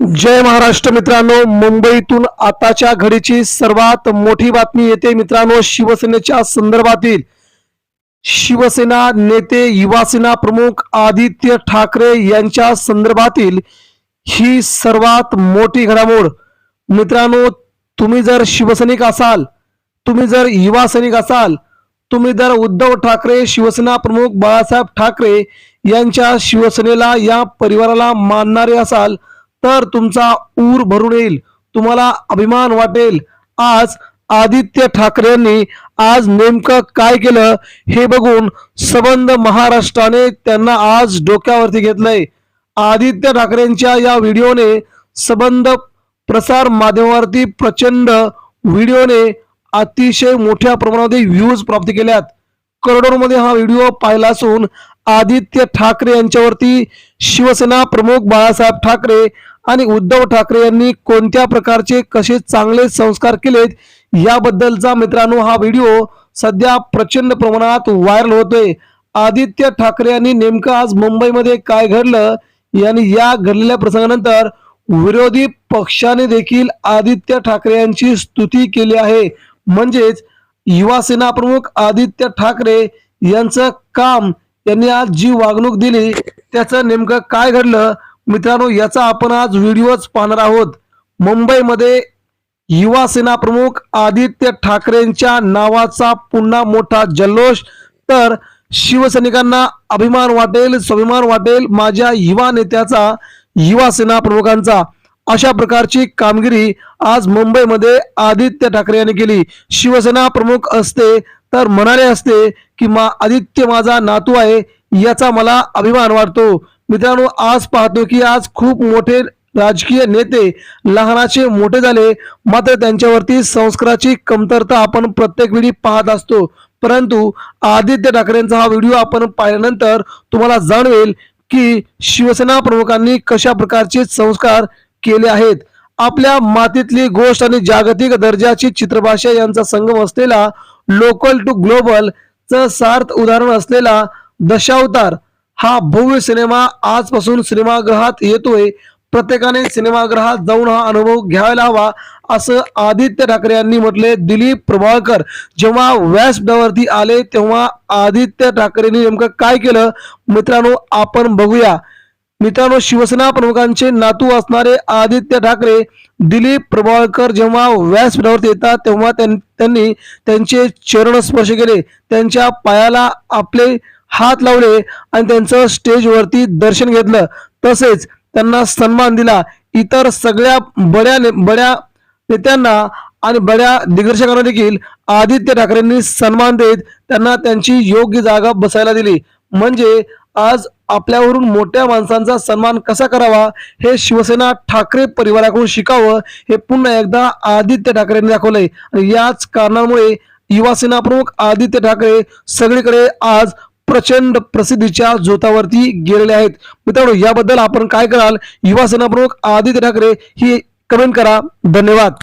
जय महाराष्ट्र मित्रांनो मुंबईतून आताच्या घडीची सर्वात मोठी बातमी येते मित्रांनो शिवसेनेच्या संदर्भातील. शिवसेना नेते युवासेना प्रमुख आदित्य ठाकरे यांच्या संदर्भातील ही सर्वात मोठी घडामोड. मित्रांनो तुम्ही जर शिवसैनिक असाल तुम्ही जर युवा सैनिक असाल तुम्ही जर उद्धव ठाकरे शिवसेना प्रमुख बाळासाहेब ठाकरे यांच्या शिवसेनेला या परिवाराला मानणारे असाल तर तुमचा ऊर भरून येईल. तुम्हाला अभिमान वाटेल. आज आदित्य ठाकरेंनी आज नेमकं काय केलं हे बघून सबंध महाराष्ट्राने त्यांना आज डोक्यावरती घेतलंय. आदित्य ठाकरेंच्या या व्हिडिओने सबंध प्रसार माध्यमावरती प्रचंड व्हिडिओने अतिशय मोठ्या प्रमाणामध्ये व्ह्यूज प्राप्त केल्यात. करोडोमध्ये हा व्हिडिओ पाहिला असून आदित्य ठाकरे यांच्यावरती शिवसेना प्रमुख बाळासाहेब ठाकरे आणि उद्धव ठाकरे यांनी कोणत्या प्रकारचे कसे चांगले संस्कार केलेत याबद्दलचा मित्रांनो हा व्हिडिओ सध्या प्रचंड प्रमाणात व्हायरल होतोय. आदित्य ठाकरे यांनी नेमकं आज मुंबईमध्ये काय घडलं? यांनी या घडलेल्या प्रसंगानंतर विरोधी पक्षाने देखील आदित्य ठाकरे यांची स्तुती केली आहे. म्हणजेच युवा सेना प्रमुख आदित्य ठाकरे यांचं काम यांनी आज जी वागणूक दिली त्याचं नेमकं काय घडलं? मित्रांनो याचा आपण आज व्हिडिओच पाहणार आहोत. मुंबईमध्ये युवा सेना प्रमुख आदित्य ठाकरेंच्या नावाचा पुन्हा मोठा जल्लोष. तर शिवसैनिकांना अभिमान वाटेल स्वाभिमान वाटेल माझ्या युवा नेत्याचा युवा सेना प्रमुखांचा. अशा प्रकारची कामगिरी आज मुंबईमध्ये आदित्य ठाकरे यांनी केली. शिवसेना प्रमुख असते तर म्हणाले असते की मा आदित्य माझा नातू आहे याचा मला अभिमान वाटतो. मित्रांनो आज पाहतो की आज खूप मोठे राजकीय नेते लहानाचे मोठे झाले. मात्र त्यांच्यावरती संस्काराची कमतरता आपण प्रत्येक वेळी पाहत असतो. परंतु आदित्य ठाकरेंचा हा व्हिडिओ आपण पाहिल्यानंतर तुम्हाला जाणवेल की शिवसेना प्रमुखांनी कशा प्रकारचे संस्कार केले आहेत. आपल्या मातीतली गोष्ट आणि जागतिक दर्जाची चित्रभाषा यांचा संगम असलेला लोकल टू ग्लोबल च सार्थ उदाहरण असलेला दशावतार हा भव्य सिनेमा आजपासून सिनेमागृहात येतोय. प्रत्येकाने सिनेमागृहात जाऊन हा अनुभव घ्यायला हवा असं आदित्य ठाकरे यांनी म्हटले दिलीप प्रभाळकर. जेव्हा व्यासपीठावरती आले तेव्हा आदित्य ठाकरेंनी नेमकं काय केलं? मित्रांनो आपण बघूया. मित्रांनो शिवसेना प्रमुखांचे नातू असणारे आदित्य ठाकरे दिलीप प्रभाळकर जेव्हा व्यासपीठावरती येतात तेव्हा त्यां- त्यांनी त्यांचे चरण स्पर्श केले. त्यांच्या पायाला आपले हात लावले आणि त्यांचं स्टेजवरती दर्शन घेतलं. तसेच त्यांना सन्मान दिला. इतर सगळ्या बड्या बड्या नेत्यांना आणि बड्या दिग्दर्शकांना देखील आदित्य ठाकरेंनी सन्मान देत त्यांना त्यांची योग्य जागा बसायला दिली. म्हणजे आज आपल्यावरून मोठ्या माणसांचा सन्मान कसा करावा हे शिवसेना ठाकरे परिवाराकडून शिकावं हे पुन्हा एकदा आदित्य ठाकरेंनी दाखवलंय. आणि याच कारणामुळे युवासेना प्रमुख आदित्य ठाकरे सगळीकडे आज प्रचंड प्रसिद्धीच्या जोतावरती गेलेले आहेत. मित्रांनो याबद्दल आपण काय कराल युवासेना प्रमुख आदित्य ठाकरे ही कमेंट करा. धन्यवाद.